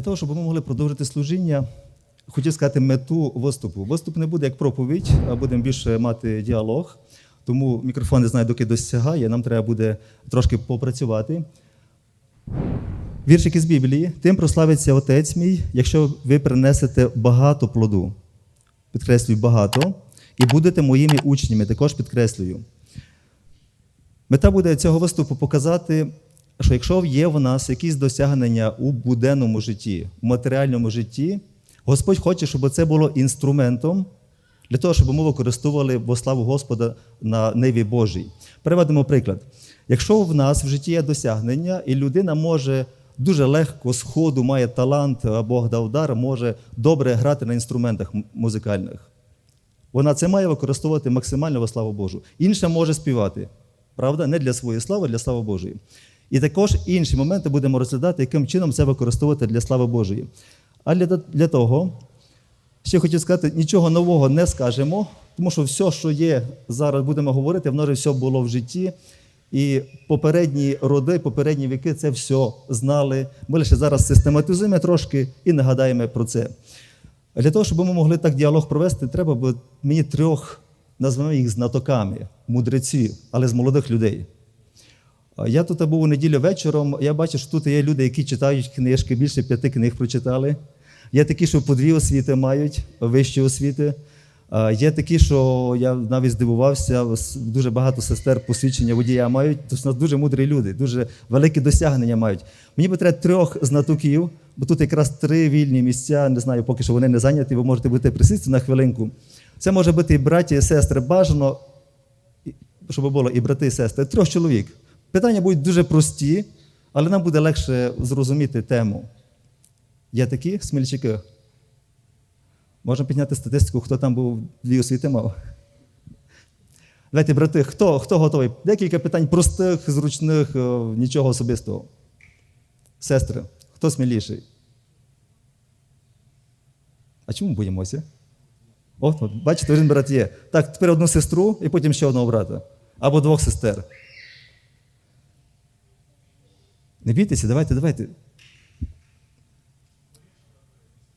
Для того, щоб ми могли продовжити служіння, хотів сказати мету виступу. Виступ не буде як проповідь, а будемо більше мати діалог. Тому мікрофон не знаю, доки досягає, нам треба буде трошки попрацювати. Віршик із Біблії. Тим прославиться Отець мій, якщо ви принесете багато плоду. Підкреслюю багато. І будете моїми учнями, також підкреслюю. Мета буде цього виступу показати, що якщо є в нас якісь досягнення у буденному житті, у матеріальному житті, Господь хоче, щоб це було інструментом для того, щоб ми використовували во славу Господа на ниві Божій. Приведемо приклад. Якщо в нас в житті є досягнення, і людина може дуже легко з має талант, Бог дав дар, може добре грати на інструментах музикальних. Вона це має використовувати максимально во славу Божу. Інша може співати, правда? Не для своєї слави, а для слави Божої. І також інші моменти будемо розглядати, яким чином це використовувати для слави Божої. А для, для того, ще хотів сказати, нічого нового не скажемо, тому що все, що є зараз, будемо говорити, воно вже все було в житті. І попередні роди, попередні віки це все знали. Ми лише зараз систематизуємо трошки і нагадаємо про це. Для того, щоб ми могли так діалог провести, треба було мені трьох, назвемо їх знатоками, мудреці, але з молодих людей. Я тут був у неділю вечором, я бачу, що тут є люди, які читають книжки, більше п'яти книг прочитали. Є такі, що по дві освіти мають, вищі освіти. Є такі, що я навіть здивувався, дуже багато сестер посвідчення водія мають. Тобто у нас дуже мудрі люди, дуже великі досягнення мають. Мені би треба трьох знатоків, бо тут якраз три вільні місця. Не знаю, поки що вони не зайняті, ви можете бути присісти на хвилинку. Це може бути і браті, і сестри. Бажано, щоб було і брати, і сестри. Трьох чоловік. Питання будуть дуже прості, але нам буде легше зрозуміти тему. Є такі смільчики? Можемо підняти статистику, хто там був дві освіти мав. Давайте, брати, хто, хто готовий? Декілька питань простих, зручних, е, нічого особистого. Сестри, хто сміліший? А чому боїмося? О, от, бачите, один брат є. Так, тепер одну сестру і потім ще одного брата. Або двох сестер. Не бійтеся, давайте, давайте.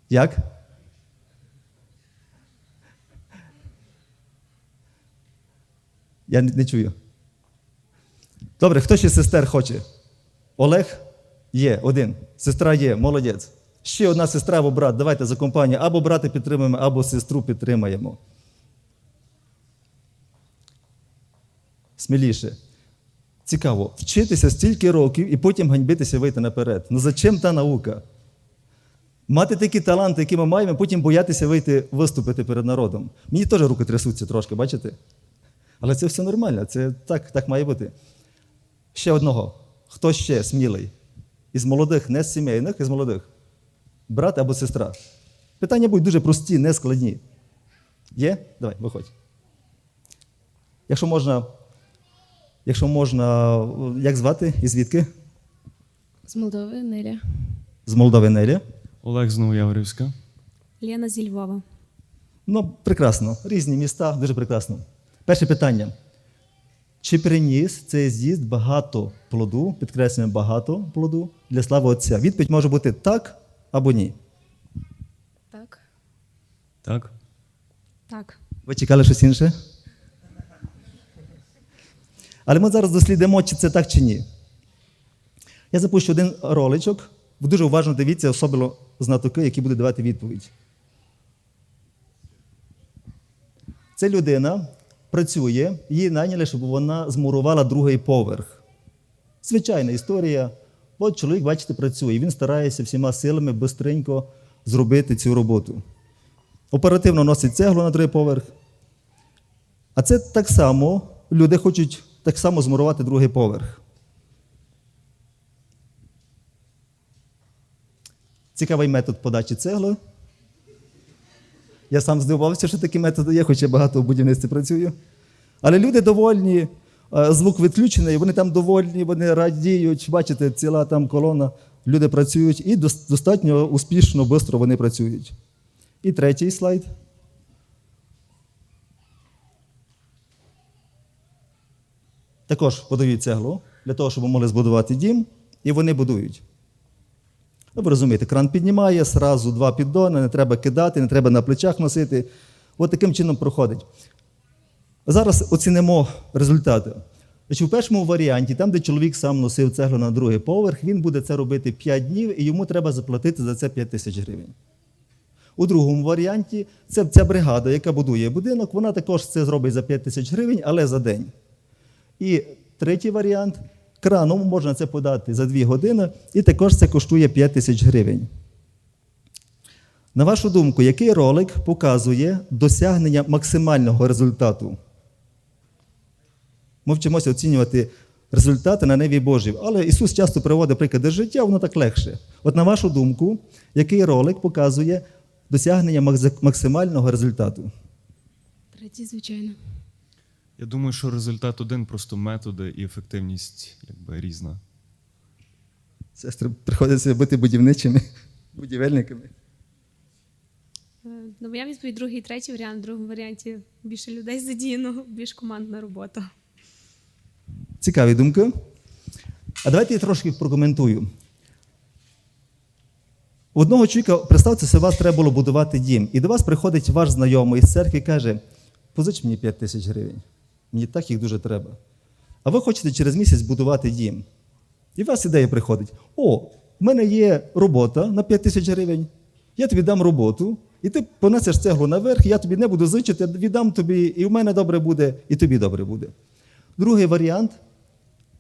Як? Я не, чую. Добре, хто ще сестер хоче? Олег? Є, один. Сестра є, молодець. Ще одна сестра або брат. Давайте за компанію. Або брата підтримуємо, або сестру підтримаємо. Сміліше. Цікаво, вчитися стільки років і потім ганьбитися вийти наперед. Ну зачем та наука? Мати такі таланти, які ми маємо, потім боятися вийти виступити перед народом. Мені теж руки трясуться трошки, бачите? Але це все нормально, це так, так має бути. Ще одного. Хто ще смілий? Із молодих, не з сімейних, із молодих. Брат або сестра. Питання будуть дуже прості, не складні. Є? Давай, виходь. Якщо можна, якщо можна, як звати і звідки? З Молдови Неля. З Молдови Нелі. Олег з Новояворівська. Лена зі Львова. Ну, прекрасно. Різні міста, дуже прекрасно. Перше питання. Чи приніс цей з'їзд багато плоду, підкреслюємо багато плоду для слави Отця? Відповідь може бути так або ні. Так. Так? Так. Ви чекали щось інше? Але ми зараз дослідимо, чи це так чи ні. Я запущу один роличок. Ви дуже уважно дивіться, особливо знатоки, які будуть давати відповідь. Це людина працює, її найняли, щоб вона змурувала другий поверх. Звичайна історія. От чоловік, бачите, працює. Він старається всіма силами бистренько зробити цю роботу. Оперативно носить цеглу на другий поверх. А це так само люди хочуть так само змурувати другий поверх. Цікавий метод подачі цегли. Я сам здивувався, що такі методи є, хоча багато в будівництві працюю. Але люди довольні, е, звук відключений, вони там довольні, вони радіють. Бачите, ціла там колона, люди працюють і достатньо успішно, швидко вони працюють. І третій слайд. Також подають цеглу для того, щоб могли збудувати дім, і вони будують. Ну, ви розумієте, кран піднімає, сразу два піддони, не треба кидати, не треба на плечах носити. От таким чином проходить. Зараз оцінимо результати. Значить, у першому варіанті, там, де чоловік сам носив цеглу на другий поверх, він буде це робити 5 днів і йому треба заплатити за це 5 тисяч гривень. У другому варіанті це ця бригада, яка будує будинок, вона також це зробить за 5 тисяч гривень, але за день. І третій варіант краном можна це подати за 2 години, і також це коштує 5 тисяч гривень. На вашу думку, який ролик показує досягнення максимального результату? Ми вчимося оцінювати результати на небі Божій. Але Ісус часто приводить приклади життя, воно так легше. От на вашу думку, який ролик показує досягнення максимального результату? Третій, звичайно. Я думаю, що результат один, просто методи і ефективність якби різна. Сестри, приходиться бути будівничими, будівельниками. Е, Ну, моя відповідь другий і третій варіант. В другому варіанті більше людей задіяно, більш командна робота. Цікаві думки. А давайте я трошки прокоментую. У одного чоловіка, представте, що вас треба було будувати дім. І до вас приходить ваш знайомий з церкви і каже: позич мені 5 тисяч гривень. Мені так їх дуже треба. А ви хочете через місяць будувати дім. І у вас ідея приходить: о, в мене є робота на 5 тисяч гривень, я тобі дам роботу, і ти понесеш цеглу наверх, я тобі не буду зичити, віддам тобі, і в мене добре буде, і тобі добре буде. Другий варіант.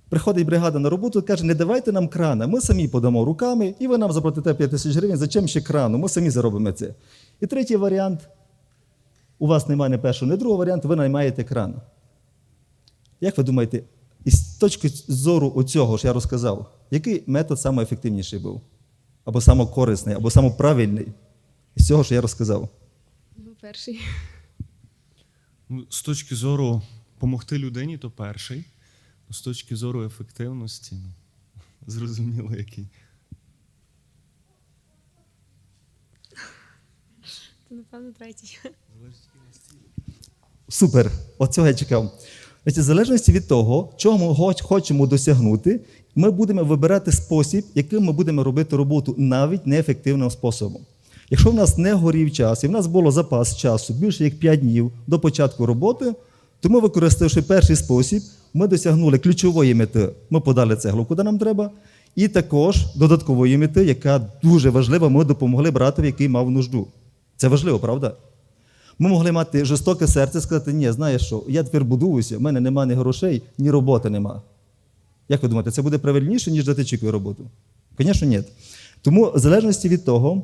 Приходить бригада на роботу і каже, не давайте нам крана, ми самі подамо руками, і ви нам заплатите 5 тисяч гривень, зачем ще крану, ми самі заробимо це. І третій варіант, у вас немає не першого, не другого варіанту, ви наймаєте кран. Як ви думаєте, із точки зору оцього, що я розказав, який метод найефективніший був? Або самокорисний, або самоправильний із цього, що я розказав? Ну, перший. Ну, з точки зору допомогти людині, то перший. Ну, З точки зору ефективності, ну, зрозуміло, який. Напевно, третій. Супер, оцього я чекав. Значить, в залежності від того, чого ми хочемо досягнути, ми будемо вибирати спосіб, яким ми будемо робити роботу навіть неефективним способом. Якщо в нас не горів час і в нас було запас часу більше як 5 днів до початку роботи, то ми, використавши перший спосіб, ми досягнули ключової мети. Ми подали цеглу, куди нам треба, і також додаткової мети, яка дуже важлива, ми допомогли братові, який мав нужду. Це важливо, правда? Ми могли мати жорстоке серце і сказати, ні, знаєш що, я тепер будуюся, в мене немає ні грошей, ні роботи нема. Як ви думаєте, це буде правильніше, ніж дати чеку роботу? Звісно, ні. Тому в залежності від того,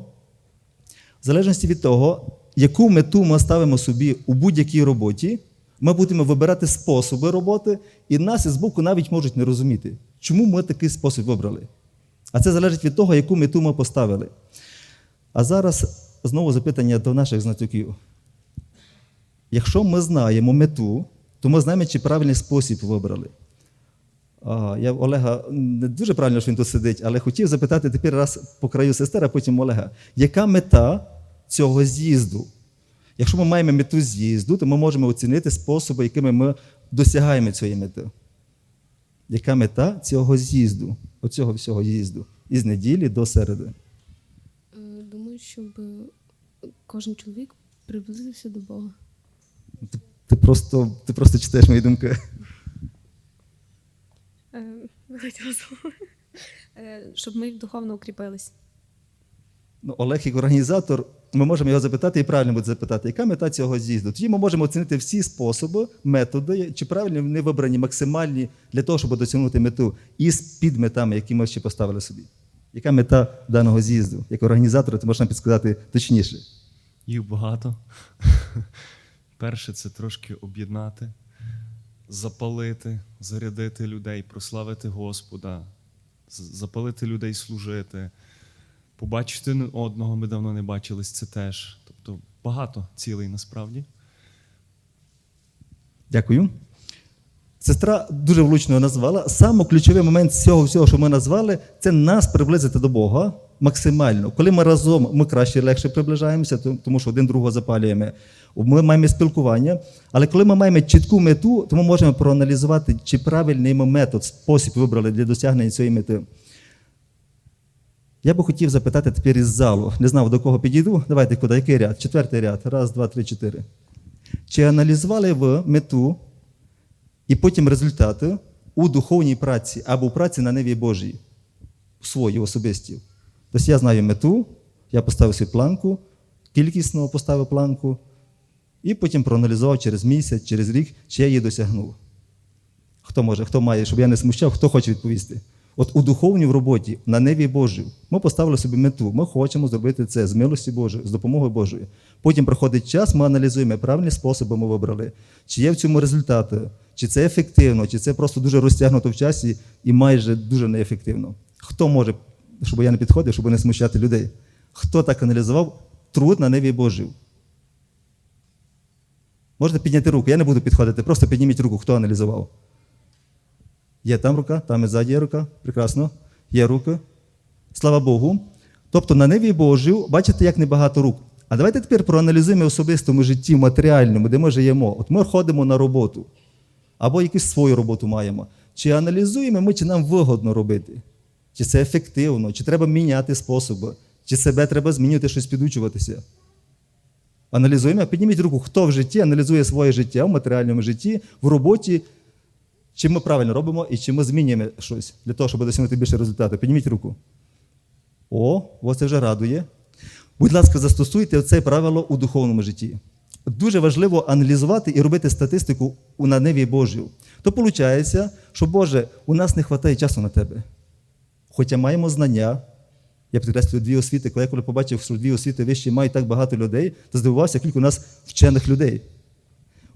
в залежності від того, яку мету ми ставимо собі у будь-якій роботі, ми будемо вибирати способи роботи, і нас із боку навіть можуть не розуміти, чому ми такий спосіб вибрали. А це залежить від того, яку мету ми поставили. А зараз знову запитання до наших знатоків. Якщо ми знаємо мету, то ми знаємо, чи правильний спосіб вибрали. А, я Олега не дуже правильно, що він тут сидить, але хотів запитати тепер раз по краю сестер, а потім Олега. Яка мета цього з'їзду? Якщо ми маємо мету з'їзду, то ми можемо оцінити способи, якими ми досягаємо цієї мети. Яка мета цього з'їзду, оцього всього з'їзду, із неділі до середи? Е, Думаю, щоб кожен чоловік приблизився до Бога. Ти, ти, просто, ти просто читаєш мої думки. Е. Е, Щоб ми духовно укріпились. Ну, Олег, як організатор, ми можемо його запитати і правильно буде запитати, яка мета цього з'їзду. Тоді ми можемо оцінити всі способи, методи, чи правильно вони вибрані максимальні для того, щоб досягнути мету, і з підметами, які ми ще поставили собі. Яка мета даного з'їзду? Як організатора, ти можеш нам підсказати точніше. Їх багато. Перше це трошки об'єднати, запалити, зарядити людей, прославити Господа, запалити людей служити, побачити одного, ми давно не бачились, це теж. Тобто багато цілей насправді. Дякую. Сестра дуже влучно назвала. Саме ключовий момент з цього всього, що ми назвали, це нас приблизити до Бога максимально. Коли ми разом, ми краще легше приближаємося, тому що один другого запалюємо. Ми маємо спілкування. Але коли ми маємо чітку мету, то ми можемо проаналізувати, чи правильний ми метод, спосіб вибрали для досягнення цієї мети. Я би хотів запитати тепер із залу. Не знав, до кого підійду. Давайте куди, який ряд? Четвертий ряд. Раз, два, три, чотири. Чи аналізували ви мету і потім результати у духовній праці або у праці на неві Божій? Свої особисті. Тобто я знаю мету, я поставив свою планку, кількісно поставив планку, і потім проаналізував через місяць, через рік, чи я її досягнув. Хто може, хто має, щоб я не смущав, хто хоче відповісти? От у духовній роботі на неві Божій ми поставили собі мету. Ми хочемо зробити це з милості Божої, з допомогою Божої. Потім проходить час, ми аналізуємо, правильні способи ми вибрали, чи є в цьому результати, чи це ефективно, чи це просто дуже розтягнуто в часі і майже дуже неефективно. Хто може, щоб я не підходив, щоб не смущати людей? Хто так аналізував труд на неві Божій? Можете підняти руку, я не буду підходити, просто підніміть руку, хто аналізував. Є там рука, там і ззаді є рука. Прекрасно. Є руки. Слава Богу. Тобто на неві Божій, бачите, як небагато рук. А давайте тепер проаналізуємо особистому житті, матеріальному, де ми живемо. От ми ходимо на роботу, або якусь свою роботу маємо. Чи аналізуємо ми, чи нам вигодно робити? Чи це ефективно, чи треба міняти способи, чи себе треба змінювати, щось підучуватися? Аналізуємо, підніміть руку, хто в житті аналізує своє життя в матеріальному житті, в роботі, чи ми правильно робимо і чи ми змінюємо щось для того, щоб досягнути більше результату. Підніміть руку. О, вас це вже радує. Будь ласка, застосуйте це правило у духовному житті. Дуже важливо аналізувати і робити статистику у на неві Божій. То виходить, що Боже, у нас не вистачає часу на тебе. Хоча маємо знання, я підкреслюю дві освіти, коли я коли побачив, що дві освіти вищі мають так багато людей, то здивувався, скільки у нас вчених людей.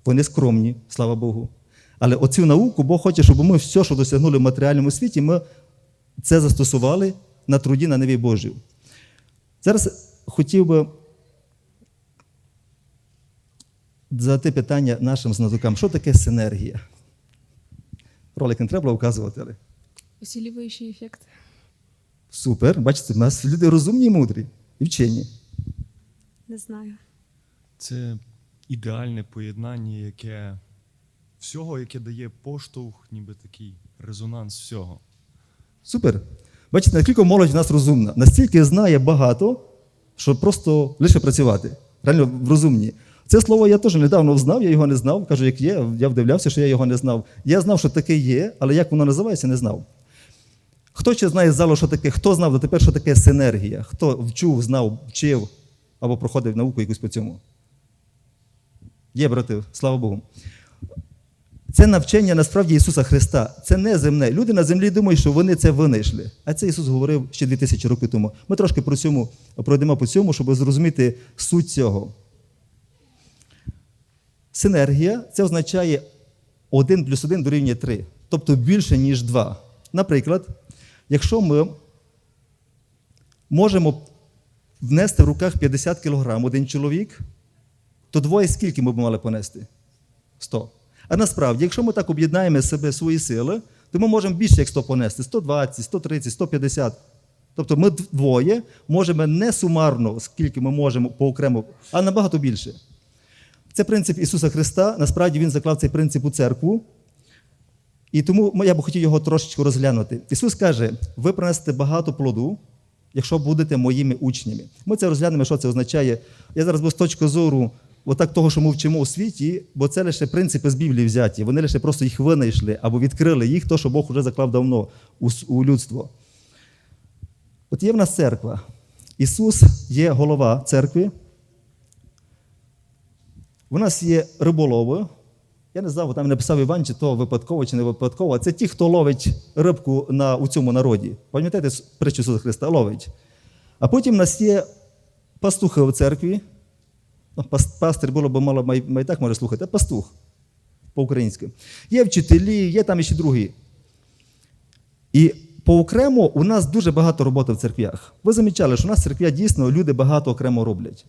Вони скромні, слава Богу. Але оцю науку Бог хоче, щоб ми все, що досягнули в матеріальному світі, ми це застосували на труді на неві Божій. Зараз хотів би задати питання нашим знатокам, що таке синергія? Ролик не треба вказувати, але ефект. Супер. Бачите, в нас люди розумні і мудрі і вчені. Не знаю. Це ідеальне поєднання, яке всього, яке дає поштовх, ніби такий резонанс всього. Супер. Бачите, наскільки молодь в нас розумна, настільки знає багато, що просто лише працювати. Реально розумні. Це слово я теж недавно знав, я його не знав. Кажу, як є, я вдивлявся, що я його не знав. Я знав, що таке є, але як воно називається, не знав. Хто ще знає з залу, що таке, хто знав дотепер, що таке синергія? Хто вчув, знав, вчив або проходив науку якусь по цьому? Є, брати, слава Богу. Це навчання насправді Ісуса Христа. Це не земне. Люди на землі думають, що вони це винайшли. А це Ісус говорив ще 2000 років тому. Ми трошки про цьому пройдемо по цьому, щоб зрозуміти суть цього. Синергія це означає 1 плюс 1 дорівнює 3, тобто більше, ніж 2. Наприклад, якщо ми можемо внести в руках 50 кг один чоловік, то двоє скільки ми б мали понести? 100. А насправді, якщо ми так об'єднаємо себе свої сили, то ми можемо більше як 100 понести 120, 130, 150. Тобто ми двоє можемо не сумарно, скільки ми можемо поокремо, а набагато більше. Це принцип Ісуса Христа. Насправді Він заклав цей принцип у церкву. І тому я б хотів його трошечки розглянути. Ісус каже: ви принесете багато плоду, якщо будете моїми учнями. Ми це розглянемо, що це означає. Я зараз був з точки зору отак того, що ми вчимо у світі, бо це лише принципи з Біблії взяті. Вони лише просто їх винайшли або відкрили їх, то, що Бог вже заклав давно у людство. От є в нас церква. Ісус є голова церкви. У нас є риболови. Я не знав, там написав Іван, чи то випадково, чи не випадково. Це ті, хто ловить рибку на, у цьому народі. Пам'ятаєте притчу Ісуса Христа? Ловить. А потім в нас є пастухи в церкві. Ну, пастир було б мало, май, так може слухати, а пастух по-українськи. Є вчителі, є там ще другі. І поокремо у нас дуже багато роботи в церквях. Ви замічали, що у нас в дійсно люди багато окремо роблять.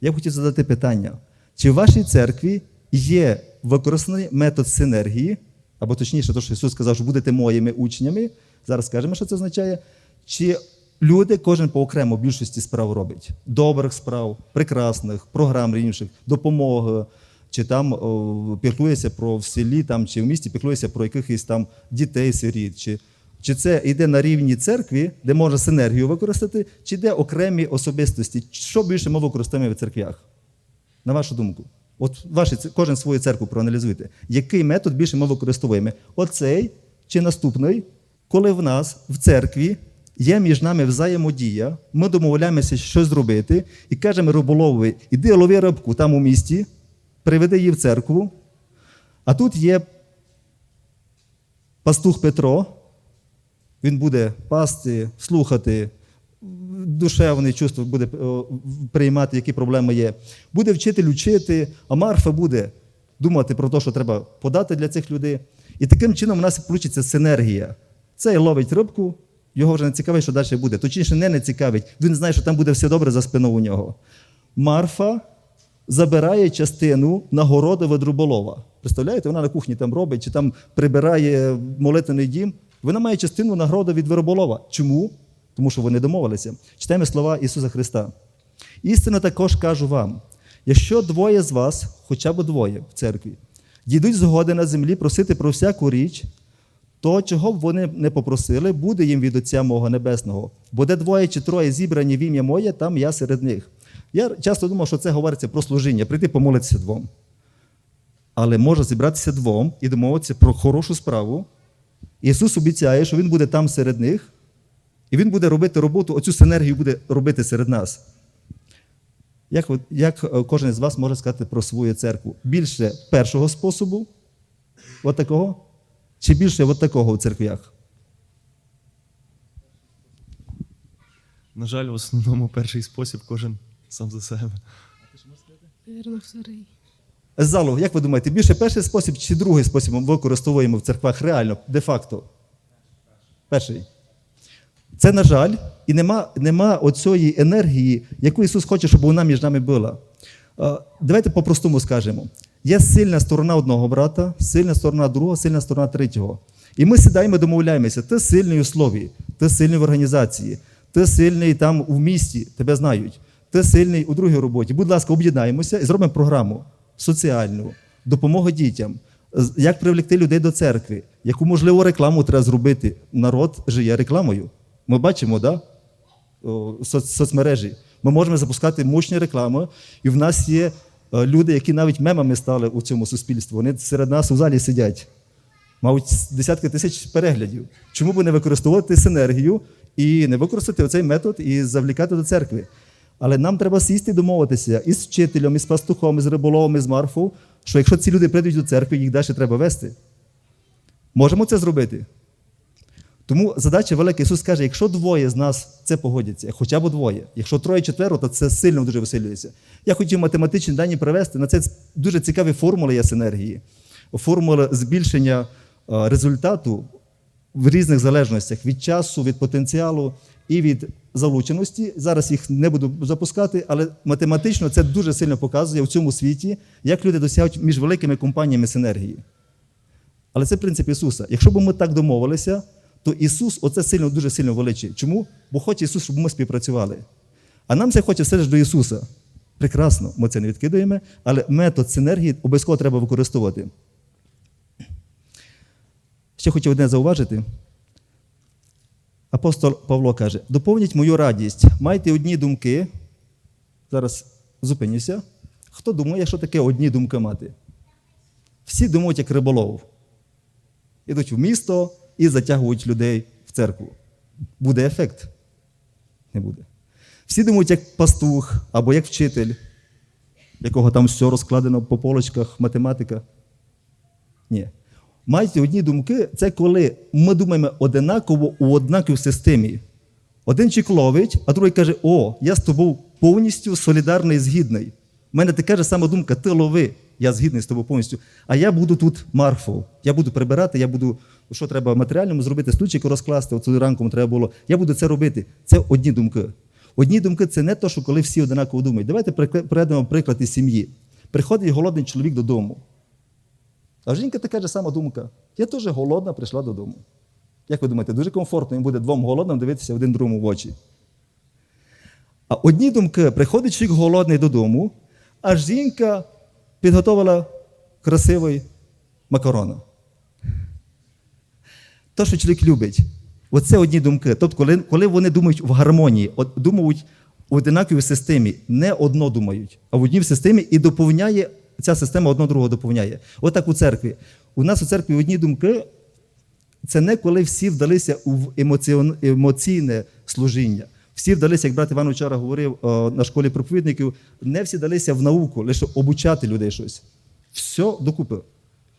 Я б хотів задати питання: чи в вашій церкві є використаний метод синергії, або точніше, то, що Ісус сказав, що будете моїми учнями, зараз скажемо, що це означає, чи люди кожен поокремо в більшості справ робить? Добрих справ, прекрасних, програм інших, допомоги, чи там піклується про в селі там, чи в місті піклується про якихось там дітей, сиріт, чи Чи це йде на рівні церкві, де можна синергію використати, чи йде окремі особистості? Що більше ми використовуємо в церквях? На вашу думку? От ваші, кожен свою церкву проаналізуйте. Який метод більше ми використовуємо? Оцей чи наступний, коли в нас в церкві є між нами взаємодія, ми домовляємося щось зробити і кажемо риболовові, іди лови рибку там у місті, приведи її в церкву. А тут є пастух Петро, він буде пасти, слухати, душевне чувство буде приймати, які проблеми є. Буде вчитель учити, а Марфа буде думати про те, що треба подати для цих людей. І таким чином у нас вийде синергія. Цей ловить рибку, його вже не цікавить, що далі буде. Точніше, не не цікавить. Він знає, що там буде все добре за спиною у нього. Марфа забирає частину нагороди від риболова. Представляєте, вона на кухні там робить, чи там прибирає молитвений дім. Вона має частину нагороди від риболова. Чому? Тому що вони домовилися. Читаємо слова Ісуса Христа. Істинно також кажу вам: якщо двоє з вас, хоча б двоє в церкві, дійдуть згоди на землі просити про всяку річ, то, чого б вони не попросили, буде їм від Отця мого Небесного. Бо де двоє чи троє зібрані в ім'я моє, там я серед них. Я часто думав, що це говориться про служіння, прийти помолитися двом. Але може зібратися двом і домовитися про хорошу справу. Ісус обіцяє, що Він буде там серед них, і Він буде робити роботу, оцю синергію буде робити серед нас. Як, як е, кожен з вас може сказати про свою церкву? Більше першого способу, от такого, чи більше от такого в церквях? На жаль, в основному перший спосіб кожен сам за себе. Вірно, вторий. З залу, як ви думаєте, більше перший спосіб чи другий спосіб ми використовуємо в церквах реально, де-факто? Перший. Це, на жаль, і нема, нема оцієї енергії, яку Ісус хоче, щоб вона між нами була. Давайте по-простому скажемо. Є сильна сторона одного брата, сильна сторона другого, сильна сторона третього. І ми сідаємо і домовляємося, ти сильний у слові, ти сильний в організації, ти сильний там у місті, тебе знають, ти сильний у другій роботі. Будь ласка, об'єднаємося і зробимо програму соціальну, допомогу дітям, як привлекти людей до церкви, яку можливо рекламу треба зробити. Народ жиє рекламою. Ми бачимо, да? Соцмережі. Ми можемо запускати мощні реклами, і в нас є е, люди, які навіть мемами стали у цьому суспільстві. Вони серед нас у залі сидять. Мають десятки тисяч переглядів. Чому б не використовувати синергію і не використати оцей метод і завлікати до церкви? Але нам треба сісти і домовитися із вчителем, із пастухом, із риболовом, із Марфою, що якщо ці люди прийдуть до церкви, їх далі треба вести. Можемо це зробити? Тому задача велика. Ісус каже, якщо двоє з нас це погодяться, хоча б двоє, якщо троє четверо, то це сильно дуже висилюється. Я хотів математичні дані привести. На це дуже цікаві формули є синергії. Формула збільшення е, результату в різних залежностях від часу, від потенціалу і від залученості. Зараз їх не буду запускати, але математично це дуже сильно показує в цьому світі, як люди досягають між великими компаніями синергії. Але це принцип Ісуса. Якщо б ми так домовилися, то Ісус оце сильно дуже сильно величить. Чому? Бо хоче Ісус, щоб ми співпрацювали. А нам це хоче все ж до Ісуса. Прекрасно, ми це не відкидаємо, але метод синергії обов'язково треба використовувати. Ще хотів одне зауважити. Апостол Павло каже: доповніть мою радість, майте одні думки. Зараз зупинюся. Хто думає, що таке одні думки мати? Всі думають, як риболов. Ідуть в місто і затягують людей в церкву. Буде ефект? Не буде. Всі думають, як пастух або як вчитель, якого там все розкладено по полочках, математика. Ні. Мають одні думки, це коли ми думаємо одинаково у однаковій системі. Один чик ловить, а другий каже: О, я з тобою повністю солідарний, і згідний. У мене така ж сама думка, ти лови, я згідний з тобою повністю. А я буду тут марфою. Я буду прибирати, я буду, що треба матеріальному зробити, стульчик розкласти, оцю ранком треба було. Я буду це робити. Це одні думки. Одні думки це не те, що коли всі одинаково думають. Давайте приведемо приклад із сім'ї. Приходить голодний чоловік додому. А жінка така ж сама думка. Я теж голодна, прийшла додому. Як ви думаєте, дуже комфортно їм буде двом голодним дивитися один другому в очі. А одні думки, приходить чоловік голодний додому, а жінка підготувала красивий макарон. Те, що чоловік любить. Оце одні думки. Тобто, коли, коли вони думають в гармонії, от, думають в одинаковій системі, не одно думають, а в одній системі і доповняє, ця система одно другого доповняє. Отак у церкві. У нас у церкві одні думки, це не коли всі вдалися в емоційне служіння. Всі вдалися, як брат Іван вчора говорив на школі проповідників, не всі вдалися в науку, лише обучати людей щось. Все докупи.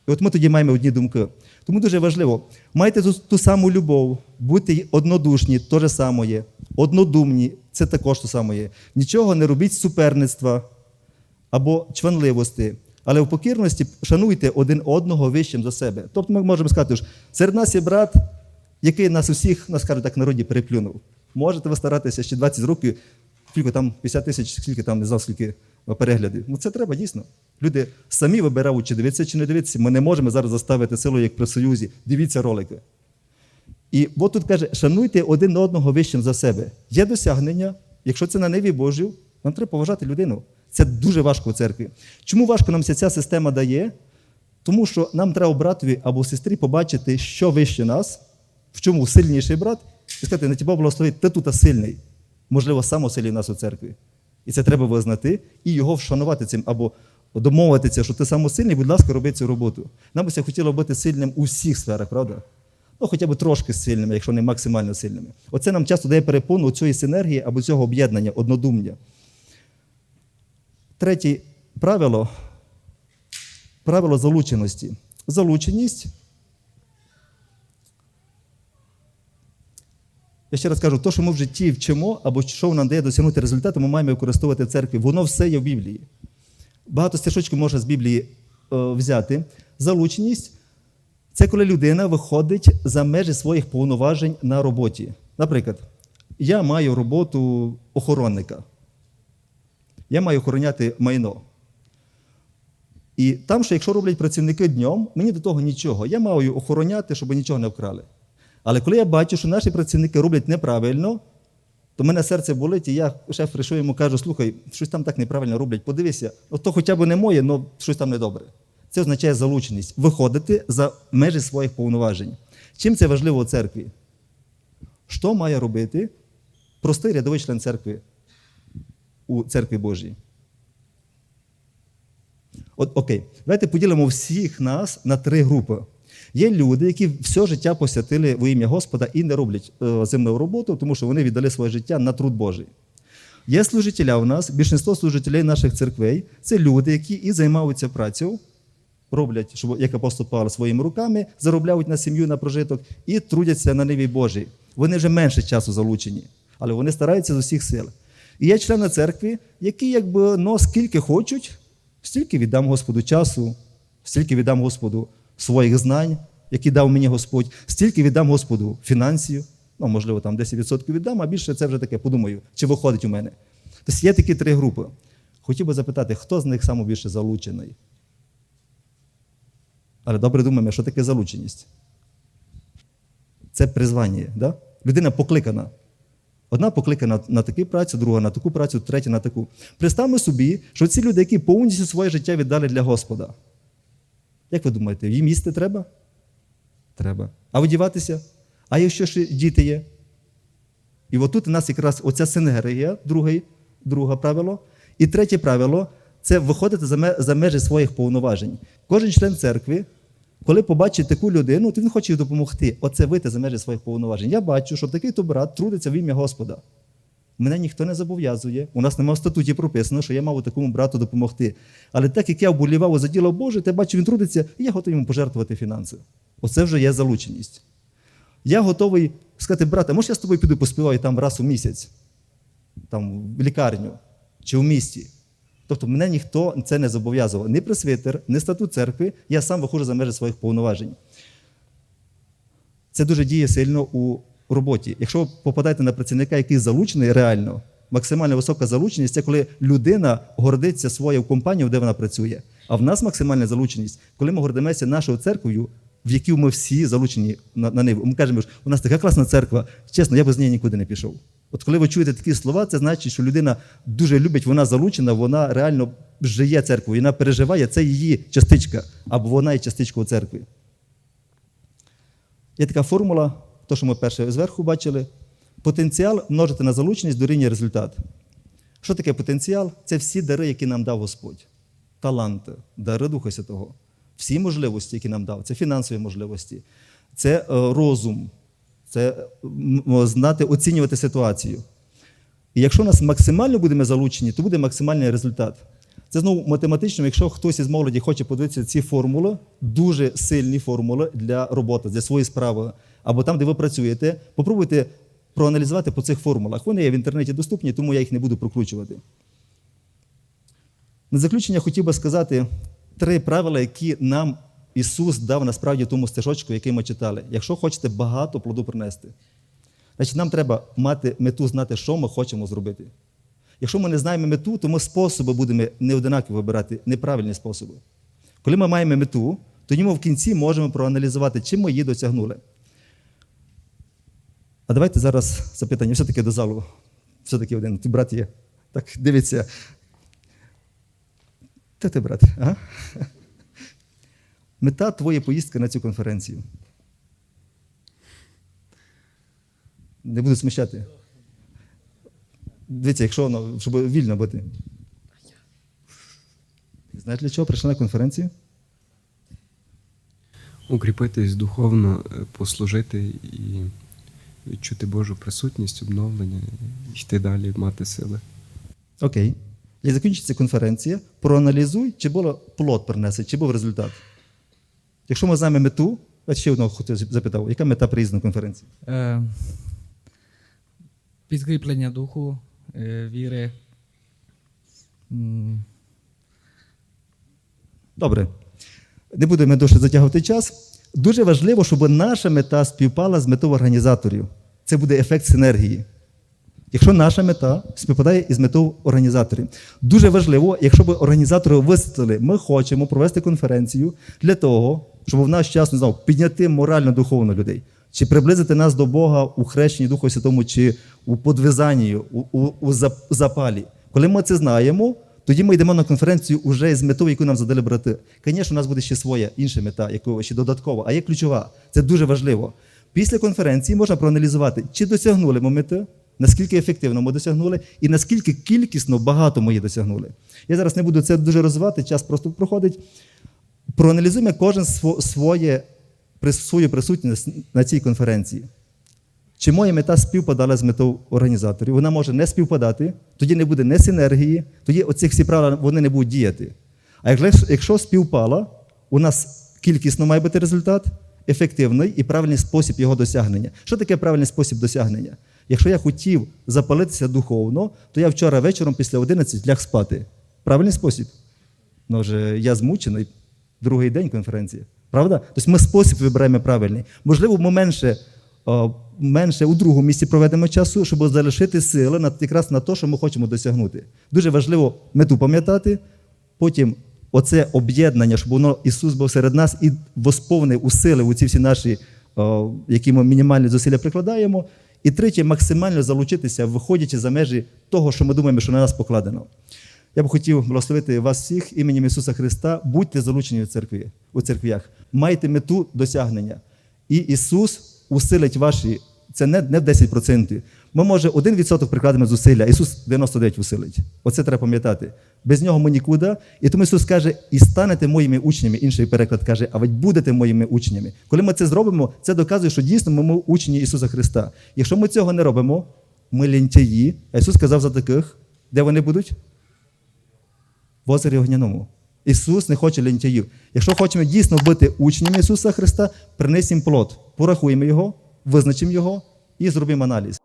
І от ми тоді маємо одні думки. Тому дуже важливо, майте ту, саму любов, будьте однодушні, то же саме. Однодумні, це також то саме. Нічого не робіть суперництва або чванливості, але в покірності шануйте один одного вищим за себе. Тобто ми можемо сказати, що серед нас є брат, який нас усіх, нас кажуть так, народі переплюнув. Можете ви старатися ще 20 років, скільки там 50 тисяч, скільки там не знав, скільки переглядів. Ну це треба дійсно. Люди самі вибирають, чи дивитися, чи не дивитися. Ми не можемо зараз заставити силу, як при Союзі. Дивіться ролики. І от тут каже, шануйте один одного вищим за себе. Є досягнення, якщо це на ниві Божій, нам треба поважати людину. Це дуже важко в церкві. Чому важко нам ця- система дає? Тому що нам треба братові або сестрі побачити, що вище нас, в чому сильніший брат, і сказати, на тебе благословить, ти тут сильний. Можливо, самосильний в нас у церкві. І це треба визнати і його вшанувати цим, або домовитися, що ти самосильний, будь ласка, роби цю роботу. Нам би хотіло бути сильним у всіх сферах, правда? Ну, хоча б трошки сильними, якщо не максимально сильними. Оце нам часто дає перепону цієї синергії або цього об'єднання, однодум'я. Третє правило правило залученості. Залученість. Я ще раз кажу, то, що ми в житті вчимо, або що нам дає досягнути результату, ми маємо використовувати в церкві. Воно все є в Біблії. Багато стишочків можна з Біблії е, взяти. Залученість це коли людина виходить за межі своїх повноважень на роботі. Наприклад, я маю роботу охоронника. Я маю охороняти майно. І там, що якщо роблять працівники днем, мені до того нічого. Я маю охороняти, щоб нічого не вкрали. Але коли я бачу, що наші працівники роблять неправильно, то мене серце болить, і я шеф прийшов йому кажу, слухай, щось там так неправильно роблять, подивися, от то хоча б не моє, але щось там недобре. Це означає залученість, виходити за межі своїх повноважень. Чим це важливо у церкві? Що має робити простий рядовий член церкви у церкві Божій? От окей, давайте поділимо всіх нас на три групи. Є люди, які все життя посвятили во ім'я Господа і не роблять е, земну роботу, тому що вони віддали своє життя на труд Божий. Є служителя у нас, більшість служителей наших церквей це люди, які і займаються працею, роблять, щоб, як апостол Павло, своїми руками, заробляють на сім'ю, на прожиток і трудяться на ниві Божій. Вони вже менше часу залучені, але вони стараються з усіх сил. І є члени церкви, які, якби, ну, скільки хочуть, стільки віддам Господу часу, стільки віддам Господу своїх знань, які дав мені Господь, стільки віддам Господу фінансів, ну, можливо, там 10% віддам, а більше це вже таке, подумаю, чи виходить у мене. Тобто є такі три групи. Хотів би запитати, хто з них найбільше залучений? Але добре думаємо, що таке залученість? Це призвання. Да? Людина покликана. Одна покликана на таку працю, друга на таку працю, третя на таку. Представимо собі, що ці люди, які повністю своє життя віддали для Господа. Як ви думаєте, їм їсти треба? Треба. А одіватися? А якщо ще діти є? І отут у нас якраз оця синергія, друге, друге правило. І третє правило це виходити за межі своїх повноважень. Кожен член церкви, коли побачить таку людину, то він хоче їй допомогти. Оце вийти за межі своїх повноважень. Я бачу, що такий то брат трудиться в ім'я Господа. Мене ніхто не зобов'язує. У нас немає в статуті прописано, що я мав такому брату допомогти. Але так як я вболівав за діло Боже, я бачу, він трудиться, і я готовий йому пожертвувати фінанси. Оце вже є залученість. Я готовий сказати, брате, може я з тобою піду поспіваю там раз у місяць, там в лікарню чи в місті. Тобто мене ніхто це не зобов'язував. Ні пресвітер, ні статут церкви, я сам виходжу за межі своїх повноважень. Це дуже діє сильно у роботі. Якщо ви попадаєте на працівника, який залучений реально, максимально висока залученість це коли людина гордиться своєю компанією, де вона працює. А в нас максимальна залученість, коли ми гордимося нашою церквою, в яку ми всі залучені на, на ниву. Ми кажемо, що у нас така класна церква. Чесно, я б з неї нікуди не пішов. От коли ви чуєте такі слова, це значить, що людина дуже любить, вона залучена, вона реально жиє церквою, вона переживає, це її частичка, або вона є частичкою церкви. Є така формула то, що ми перше зверху бачили, потенціал множити на залученість дорівнює результат. Що таке потенціал? Це всі дари, які нам дав Господь. Таланти, дари Духа Святого. Всі можливості, які нам дав, це фінансові можливості, це е, розум, це знати оцінювати ситуацію. І якщо нас максимально будемо залучені, то буде максимальний результат. Це знову математично, якщо хтось із молоді хоче подивитися ці формули, дуже сильні формули для роботи, для своєї справи, або там, де ви працюєте, попробуйте проаналізувати по цих формулах. Вони є в інтернеті доступні, тому я їх не буду прокручувати. На заключення хотів би сказати три правила, які нам Ісус дав насправді тому стежочку, який ми читали. Якщо хочете багато плоду принести, значить нам треба мати мету, знати, що ми хочемо зробити. Якщо ми не знаємо мету, то ми способи будемо неодинакові вибирати, неправильні способи. Коли ми маємо мету, тоді ми в кінці можемо проаналізувати, чим ми її досягнули. А давайте зараз запитання все-таки до залу. Все-таки один. Ти брат є. Так, дивіться. Та ти, брат? Ага. Мета твоєї поїздки на цю конференцію. Не буду смущати. Дивіться, якщо воно, щоб вільно бути. Знаєш, для чого прийшла на конференцію? укріпитись духовно, е, послужити і відчути Божу присутність, обновлення, і йти далі, мати сили. Окей. Як закінчиться конференція, проаналізуй, чи було плод принесе, чи був результат. Якщо ми знаємо мету, а ще одного хотів запитав, яка мета приїзду на конференцію? Е, підкріплення духу, е, віри. Добре. Не будемо довше затягувати час. Дуже важливо, щоб наша мета співпала з метою організаторів. Це буде ефект синергії. Якщо наша мета співпадає із метою організаторів. Дуже важливо, якщо б організатори висвітлили, ми хочемо провести конференцію для того, щоб в наш час не знав, підняти морально-духовно людей, чи приблизити нас до Бога у хрещенні Духу Святому, чи у подвизанні, у, у, у запалі. Коли ми це знаємо, тоді ми йдемо на конференцію вже з метою, яку нам задали брати. Звісно, у нас буде ще своя інша мета, яку ще додаткова, а є ключова. Це дуже важливо. Після конференції можна проаналізувати, чи досягнули ми мети, наскільки ефективно ми досягнули, і наскільки кількісно багато ми її досягнули. Я зараз не буду це дуже розвивати, час просто проходить. Проаналізуємо кожен своє, свою присутність на цій конференції. Чи моя мета співпадала з метою організаторів? Вона може не співпадати, тоді не буде не синергії, тоді оцих всі правила вони не будуть діяти. А якщо, співпала, у нас кількісно має бути результат, ефективний і правильний спосіб його досягнення. Що таке правильний спосіб досягнення? Якщо я хотів запалитися духовно, то я вчора вечором після 11 ляг спати. Правильний спосіб? Ну, вже я змучений, другий день конференції. Правда? Тобто ми спосіб вибираємо правильний. Можливо, ми менше, менше у другому місці проведемо часу, щоб залишити сили на, якраз на те, що ми хочемо досягнути. Дуже важливо мету пам'ятати, потім оце об'єднання, щоб воно Ісус був серед нас і восповнив, усилив у ці всі наші, які ми мінімальні зусилля прикладаємо. І третє, максимально залучитися, виходячи за межі того, що ми думаємо, що на нас покладено. Я б хотів благословити вас всіх іменем Ісуса Христа. Будьте залучені у церкві, у церквях. Майте мету досягнення. І Ісус усилить ваші, це не, не 10%. Ми, може, 1% прикладемо зусилля, Ісус 99 усилить. Оце треба пам'ятати. Без нього ми нікуди. І тому Ісус каже, і станете моїми учнями. Інший переклад каже, а ви будете моїми учнями. Коли ми це зробимо, це доказує, що дійсно ми учні Ісуса Христа. Якщо ми цього не робимо, ми лентяї. А Ісус сказав за таких, де вони будуть? в озері Огняному. Ісус не хоче лентяїв. Якщо хочемо дійсно бути учнями Ісуса Христа, принесімо плод, порахуємо його, визначимо його і зробимо аналіз.